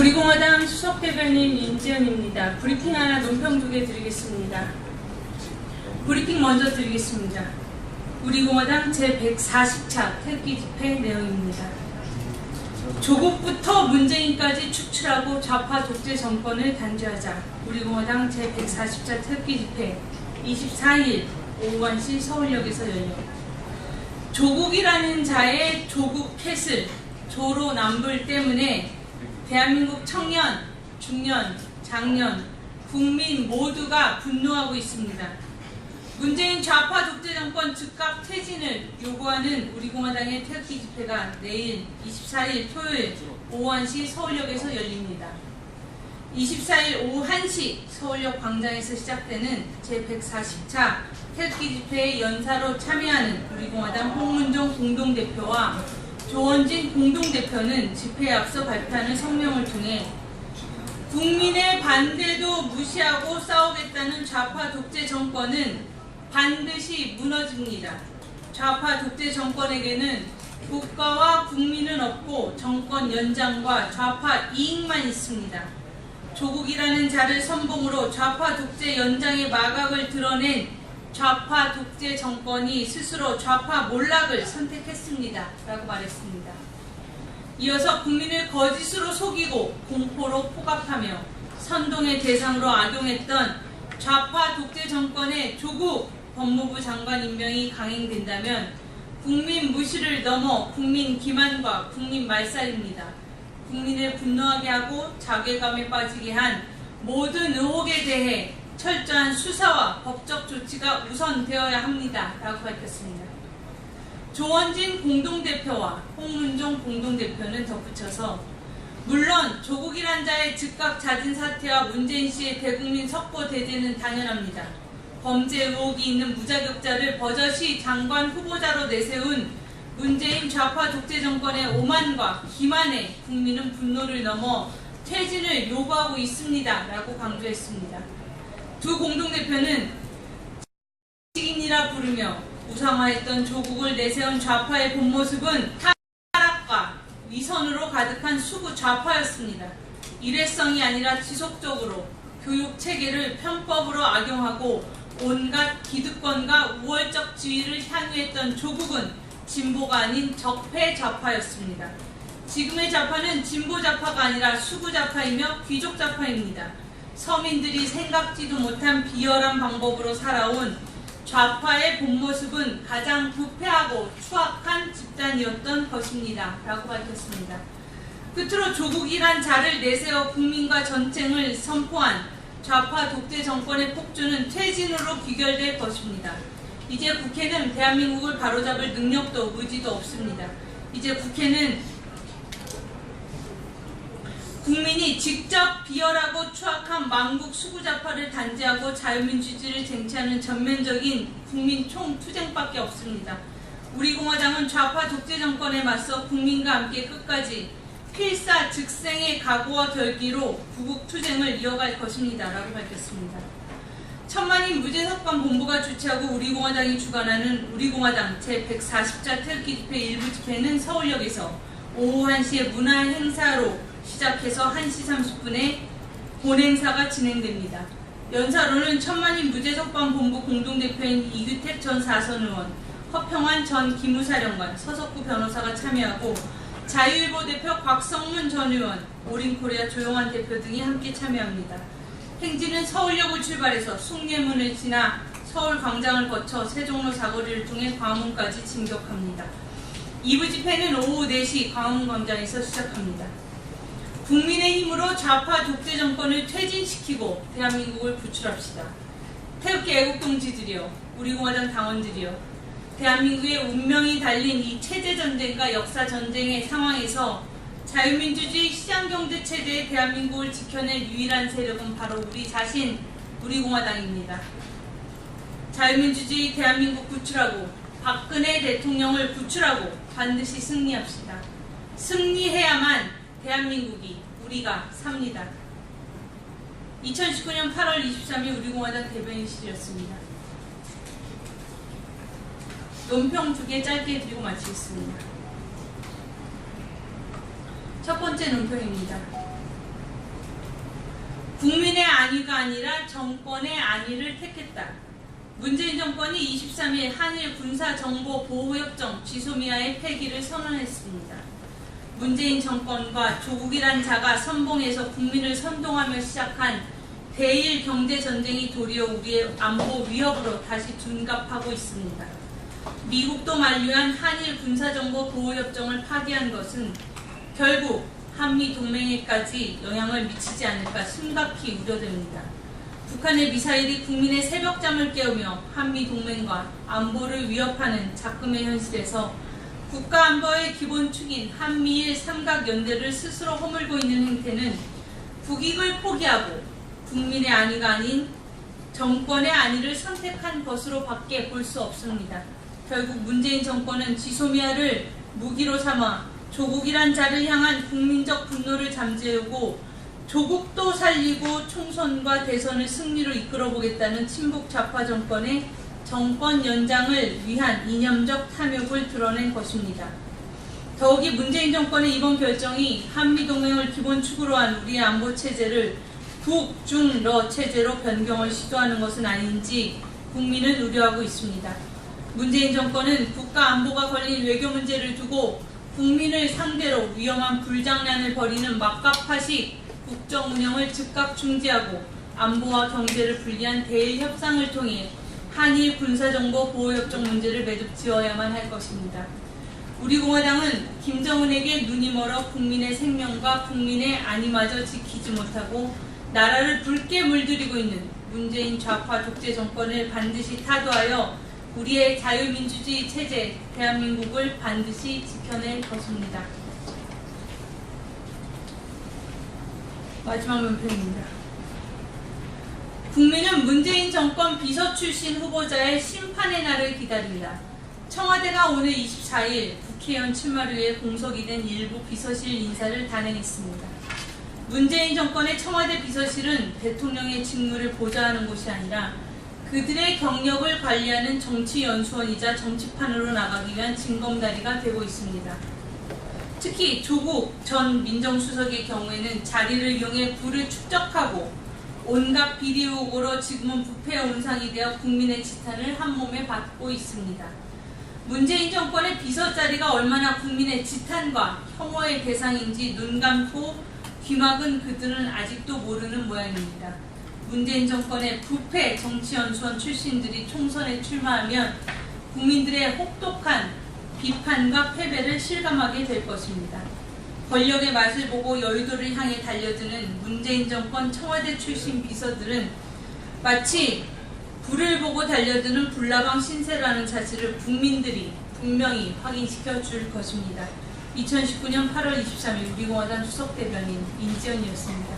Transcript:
우리공화당 수석 대변인 윤지연입니다. 브리핑 하나 논평 두 개 드리겠습니다. 브리핑 먼저 드리겠습니다. 우리공화당 제140차 태극기 집회 내용입니다. 조국부터 문재인까지 축출하고 좌파 독재 정권을 단죄하자 우리공화당 제140차 태극기 집회 24일 오후 1시 서울역에서 열려 조국이라는 자의 조국 캐슬 조로 남불 때문에 대한민국 청년, 중년, 장년, 국민 모두가 분노하고 있습니다. 문재인 좌파 독재 정권 즉각 퇴진을 요구하는 우리 공화당의 태극기 집회가 내일 24일 토요일 오후 1시 서울역에서 열립니다. 24일 오후 1시 서울역 광장에서 시작되는 제140차 태극기 집회의 연사로 참여하는 우리 공화당 홍문종 공동대표와 조원진 공동대표는 집회에 앞서 발표하는 성명을 통해 국민의 반대도 무시하고 싸우겠다는 좌파 독재 정권은 반드시 무너집니다. 좌파 독재 정권에게는 국가와 국민은 없고 정권 연장과 좌파 이익만 있습니다. 조국이라는 자를 선봉으로 좌파 독재 연장의 마각을 드러낸 좌파 독재 정권이 스스로 좌파 몰락을 선택했습니다. 라고 말했습니다. 이어서 국민을 거짓으로 속이고 공포로 포갑하며 선동의 대상으로 악용했던 좌파 독재 정권의 조국 법무부 장관 임명이 강행된다면 국민 무시를 넘어 국민 기만과 국민 말살입니다. 국민을 분노하게 하고 자괴감에 빠지게 한 모든 의혹에 대해 철저한 수사와 법적 조치가 우선되어야 합니다. 라고 밝혔습니다. 조원진 공동대표와 홍문종 공동대표는 덧붙여서 물론 조국이란 자의 즉각 자진 사퇴와 문재인 씨의 대국민 석고 대제는 당연합니다. 범죄 의혹이 있는 무자격자를 버젓이 장관 후보자로 내세운 문재인 좌파 독재 정권의 오만과 기만에 국민은 분노를 넘어 퇴진을 요구하고 있습니다. 라고 강조했습니다. 두 공동대표는 식인이라 부르며 우상화했던 조국을 내세운 좌파의 본 모습은 타락과 위선으로 가득한 수구 좌파였습니다. 일회성이 아니라 지속적으로 교육 체계를 편법으로 악용하고 온갖 기득권과 우월적 지위를 향유했던 조국은 진보가 아닌 적폐 좌파였습니다. 지금의 좌파는 진보 좌파가 아니라 수구 좌파이며 귀족 좌파입니다. 서민들이 생각지도 못한 비열한 방법으로 살아온 좌파의 본 모습은 가장 부패하고 추악한 집단이었던 것입니다. 라고 밝혔습니다. 끝으로 조국이란 자를 내세워 국민과 전쟁을 선포한 좌파 독재 정권의 폭주는 퇴진으로 귀결될 것입니다. 이제 국회는 대한민국을 바로잡을 능력도 의지도 없습니다. 이제 국회는 국민이 직접 비열하고 추악한 망국 수구좌파를 단죄하고 자유민주주의를 쟁취하는 전면적인 국민 총투쟁밖에 없습니다. 우리 공화당은 좌파 독재 정권에 맞서 국민과 함께 끝까지 필사 즉생의 각오와 결기로 구국 투쟁을 이어갈 것입니다. 라고 밝혔습니다. 천만인 무죄석관 본부가 주최하고 우리 공화당이 주관하는 우리 공화당 제140자 태극기 집회 일부 집회는 서울역에서 오후 1시에 문화 행사로 시작해서 1시 30분에 본행사가 진행됩니다. 연사로는 천만인 무죄석관 본부 공동대표인 이규택 전 사선 의원, 허평환 전 기무사령관, 서석구 변호사가 참여하고 자유일보 대표 곽성문 전 의원, 오린코리아 조용환 대표 등이 함께 참여합니다. 행진은 서울역을 출발해서 숭례문을 지나 서울 광장을 거쳐 세종로 사거리를 통해 광화문까지 진격합니다. 2부 집회는 오후 4시 광화문 광장에서 시작합니다. 국민의 힘으로 좌파 독재 정권을 퇴진시키고 대한민국을 구출합시다. 태극기 애국동지들이여, 우리 공화당 당원들이여, 대한민국의 운명이 달린 이 체제 전쟁과 역사 전쟁의 상황에서 자유민주주의 시장경제 체제의 대한민국을 지켜낼 유일한 세력은 바로 우리 자신, 우리 공화당입니다. 자유민주주의 대한민국 구출하고 박근혜 대통령을 구출하고 반드시 승리합시다. 승리해야만 대한민국이 우리가 삽니다. 2019년 8월 23일 우리 공화당 대변인실이었습니다. 논평 두 개 짧게 드리고 마치겠습니다. 첫 번째 논평입니다. 국민의 안위가 아니라 정권의 안위를 택했다. 문재인 정권이 23일 한일 군사정보보호협정 지소미아의 폐기를 선언했습니다. 문재인 정권과 조국이란 자가 선봉해서 국민을 선동하며 시작한 대일 경제 전쟁이 도리어 우리의 안보 위협으로 다시 둔갑하고 있습니다. 미국도 만류한 한일 군사정보 보호협정을 파기한 것은 결국 한미 동맹에까지 영향을 미치지 않을까 심각히 우려됩니다. 북한의 미사일이 국민의 새벽잠을 깨우며 한미 동맹과 안보를 위협하는 작금의 현실에서 국가 안보의 기본축인 한미일 삼각 연대를 스스로 허물고 있는 행태는 국익을 포기하고 국민의 안위가 아닌 정권의 안위를 선택한 것으로 밖에 볼 수 없습니다. 결국 문재인 정권은 지소미아를 무기로 삼아 조국이란 자를 향한 국민적 분노를 잠재우고 조국도 살리고 총선과 대선을 승리로 이끌어보겠다는 친북 좌파 정권의 정권 연장을 위한 이념적 탐욕을 드러낸 것입니다. 더욱이 문재인 정권의 이번 결정이 한미동맹을 기본 축으로 한 우리의 안보 체제를 북 중 러 체제로 변경을 시도하는 것은 아닌지 국민은 우려하고 있습니다. 문재인 정권은 국가 안보가 걸린 외교 문제를 두고 국민을 상대로 위험한 불장난을 벌이는 막가파식 국정 운영을 즉각 중지하고 안보와 경제를 분리한 대일 협상을 통해 한일 군사정보 보호협정 문제를 매듭 지어야만 할 것입니다. 우리 공화당은 김정은에게 눈이 멀어 국민의 생명과 국민의 안위마저 지키지 못하고 나라를 붉게 물들이고 있는 문재인 좌파 독재 정권을 반드시 타도하여 우리의 자유민주주의 체제 대한민국을 반드시 지켜낼 것입니다. 마지막 문편입니다. 국민은 문재인 정권 비서 출신 후보자의 심판의 날을 기다립니다. 청와대가 오늘 24일 국회의원 출마를 위해 공석이 된 일부 비서실 인사를 단행했습니다. 문재인 정권의 청와대 비서실은 대통령의 직무를 보좌하는 곳이 아니라 그들의 경력을 관리하는 정치연수원이자 정치판으로 나가기 위한 징검다리가 되고 있습니다. 특히 조국 전 민정수석의 경우에는 자리를 이용해 부를 축적하고 온갖 비리 의혹으로 지금은 부패 온상이 되어 국민의 지탄을 한몸에 받고 있습니다. 문재인 정권의 비서 자리가 얼마나 국민의 지탄과 혐오의 대상인지 눈 감고 귀막은 그들은 아직도 모르는 모양입니다. 문재인 정권의 부패 정치연수원 출신들이 총선에 출마하면 국민들의 혹독한 비판과 패배를 실감하게 될 것입니다. 권력의 맛을 보고 여의도를 향해 달려드는 문재인 정권 청와대 출신 비서들은 마치 불을 보고 달려드는 불나방 신세라는 사실을 국민들이 분명히 확인시켜 줄 것입니다. 2019년 8월 23일 우리공화당 수석 대변인 인지연이었습니다.